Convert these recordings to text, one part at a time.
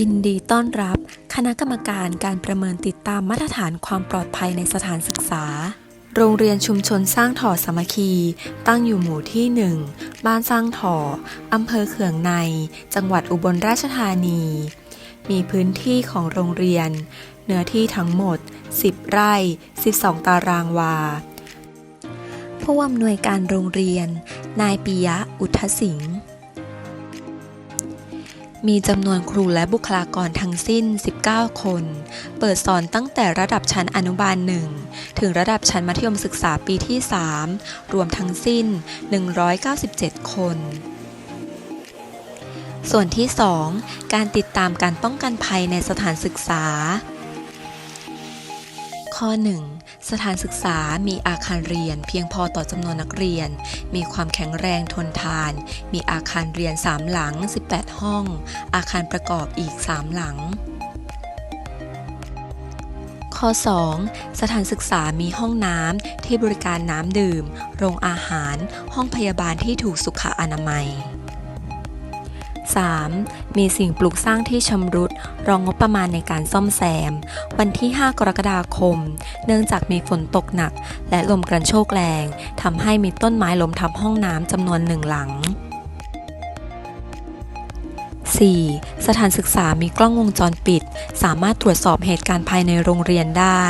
ยินดีต้อนรับ คณะกรรมการการประเมินติดตามมาตรฐานความปลอดภัยในสถานศึกษา โรงเรียนชุมชนสร้างถอสามัคคี ตั้งอยู่หมู่ที่ 1 บ้านสร้างถออำเภอเขืองใน จังหวัดอุบลราชธานี มีพื้นที่ของโรงเรียน เนื้อที่ทั้งหมด 10 ไร่ 12 ตารางวา ผู้อำนวยการโรงเรียน นายปิยะอุทสิงห์ มีจำนวนครูและบุคลากรทั้งสิ้น 19 คน เปิดสอนตั้งแต่ระดับชั้นอนุบาล 1 ถึงระดับชั้นมัธยมศึกษาปีที่ 3 รวมทั้งสิ้น 197 คน ส่วนที่ 2 การติดตามการป้องกันภัยในสถานศึกษา ข้อ 1 สถานศึกษามีอาคารเรียนเพียงพอต่อจำนวนนักเรียน มีความแข็งแรงทนทาน มีอาคารเรียน 3 หลัง 18 ห้อง อาคารประกอบอีก 3 หลัง ข้อ 2 สถานศึกษามีห้องน้ำที่บริการน้ำดื่ม โรงอาหาร ห้องพยาบาลที่ถูกสุขอนามัย 3. มีสิ่งปลูกสร้างที่ชำรุด รองงบประมาณในการซ่อมแซม วันที่ 5 กรกฎาคม เนื่องจากมีฝนตกหนัก และลมกระโชกแรงทำให้มีต้นไม้ล้มทับห้องน้ำจำนวนหนึ่งหลัง 4. สถานศึกษามีกล้องวงจรปิด สามารถตรวจสอบเหตุการณ์ภายในโรงเรียนได้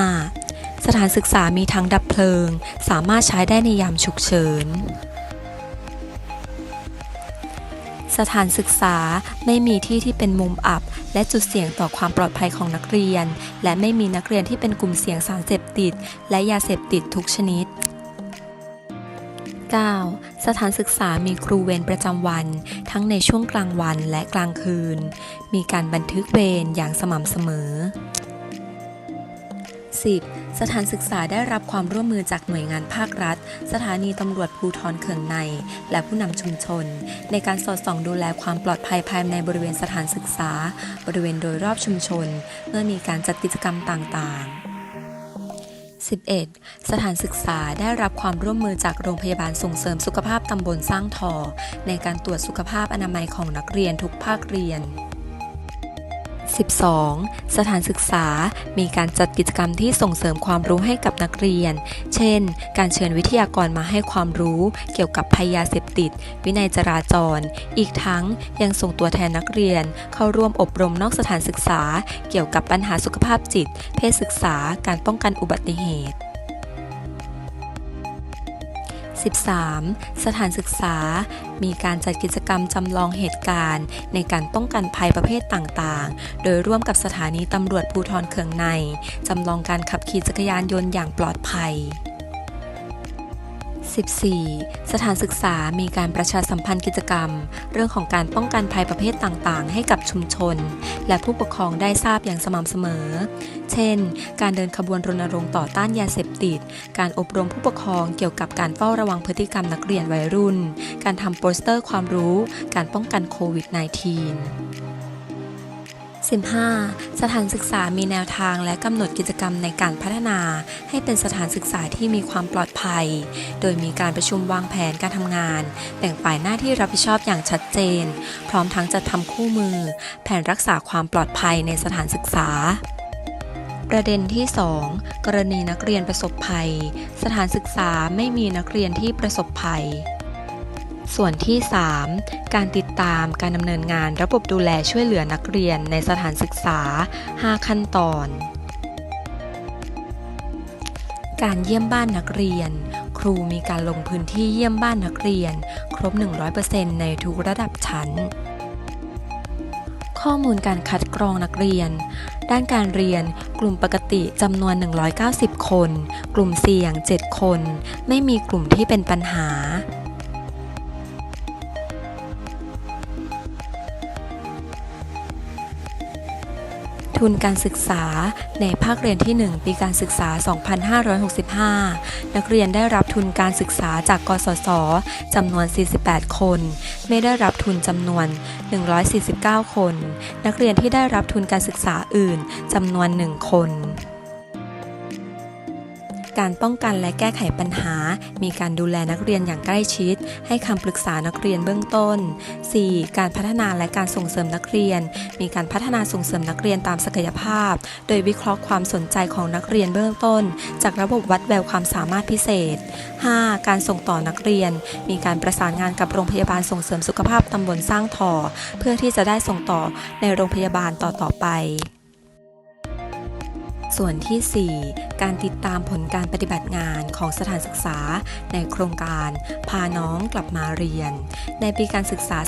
5. สถานศึกษามีทั้งดับเพลิง สามารถใช้ได้ในยามฉุกเฉิน สถานศึกษาไม่มีที่ที่เป็นมุมอับ และจุดเสี่ยงต่อความปลอดภัยของนักเรียน และไม่มีนักเรียนที่เป็นกลุ่มเสี่ยงสารเสพติด และยาเสพติดทุกชนิด 9. สถานศึกษามีครูเวรประจำวัน ทั้งในช่วงกลางวันและกลางคืน มีการบันทึกเวรอย่างสม่ำเสมอ 10. สถานศึกษาได้รับความร่วมมือจากหน่วยงานภาครัฐ สถานีตำรวจภูทรเขืองใน และผู้นำชุมชน ในการสอดส่องดูแลความปลอดภัยภายในบริเวณสถานศึกษา บริเวณโดยรอบชุมชน เมื่อมีการจัดกิจกรรมต่างๆ 11. สถานศึกษาได้รับความร่วมมือจากโรงพยาบาลส่งเสริมสุขภาพตำบลสร้างทอ ในการตรวจสุขภาพอนามัยของนักเรียนทุกภาคเรียน 12. สถานศึกษา มีการจัดกิจกรรมที่ส่งเสริมความรู้ให้กับนักเรียน เช่น การเชิญวิทยากรมาให้ความรู้เกี่ยวกับภัยยาเสพติด วินัยจราจร อีกทั้งยังส่งตัวแทนนักเรียน เข้าร่วมอบรมนอกสถานศึกษา เกี่ยวกับปัญหาสุขภาพจิต เพศศึกษา การป้องกันอุบัติเหตุ 13. สถานศึกษา มีการจัดกิจกรรมจำลองเหตุการณ์ ในการป้องกันภัยประเภทต่างๆ โดยร่วมกับสถานีตำรวจภูธรเขืองใน จำลองการขับขี่จักรยานยนต์อย่างปลอดภัย 14. สถานศึกษามีการประชาสัมพันธ์กิจกรรม เรื่องของการป้องกันภัยประเภทต่างๆ ให้กับชุมชน และผู้ปกครองได้ทราบอย่างสม่ำเสมอ เช่น การเดินขบวนรณรงค์ต่อต้านยาเสพติด การอบรมผู้ปกครองเกี่ยวกับการเฝ้าระวังพฤติกรรมนักเรียนวัยรุ่น การทำโปสเตอร์ความรู้ การป้องกันโควิด -19 15. สถานศึกษามีแนวทางและกำหนดกิจกรรมในการพัฒนา ให้เป็นสถานศึกษาที่มีความปลอดภัย โดยมีการประชุมวางแผนการทำงาน แบ่งฝ่ายหน้าที่รับผิดชอบอย่างชัดเจน พร้อมทั้งจัดทำคู่มือ แผนรักษาความปลอดภัยในสถานศึกษาประเด็นที่ 2 กรณีนักเรียนประสบภัย สถานศึกษาไม่มีนักเรียนที่ประสบภัย ส่วนที่ 3 การติดตามการดำเนินงานระบบดูแลช่วยเหลือนักเรียนในสถานศึกษา 5 ขั้นตอน การเยี่ยมบ้านนักเรียน ครูมีการลงพื้นที่เยี่ยมบ้านนักเรียน ครบ 100%ในทุกระดับชั้น ข้อมูลการคัดกรองนักเรียน ด้านการเรียนกลุ่มปกติจำนวน 190 คน กลุ่มเสี่ยง 7 คน ไม่มีกลุ่มที่เป็นปัญหา ทุนการศึกษาในภาคเรียนที่ 1 ปีการศึกษา 2565 นักเรียนได้รับทุนการศึกษาจากกสศจำนวน 48 คน ไม่ได้รับทุนจำนวน 149 คน นักเรียนที่ได้รับทุนการศึกษาอื่นจำนวน 1 คน การป้องกันและแก้ไขปัญหา มีการดูแลนักเรียนอย่างใกล้ชิด ให้คำปรึกษานักเรียนเบื้องต้น 4. การพัฒนาและการส่งเสริมนักเรียน มีการพัฒนาส่งเสริมนักเรียนตามศักยภาพ โดยวิเคราะห์ความสนใจของนักเรียนเบื้องต้น จากระบบวัดแววความสามารถพิเศษ 5. การส่งต่อนักเรียน มีการประสานงานกับโรงพยาบาลส่งเสริมสุขภาพตำบลสร้างถอ เพื่อที่จะได้ส่งต่อในโรงพยาบาลต่อๆไป ส่วนที่ 4 การติดตามผลการปฏิบัติงานของสถานศึกษา ในโครงการ พาน้องกลับมาเรียน ในปีการศึกษา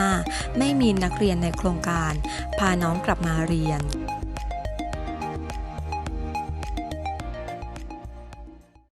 2565 ไม่มีนักเรียนในโครงการ พาน้องกลับมาเรียน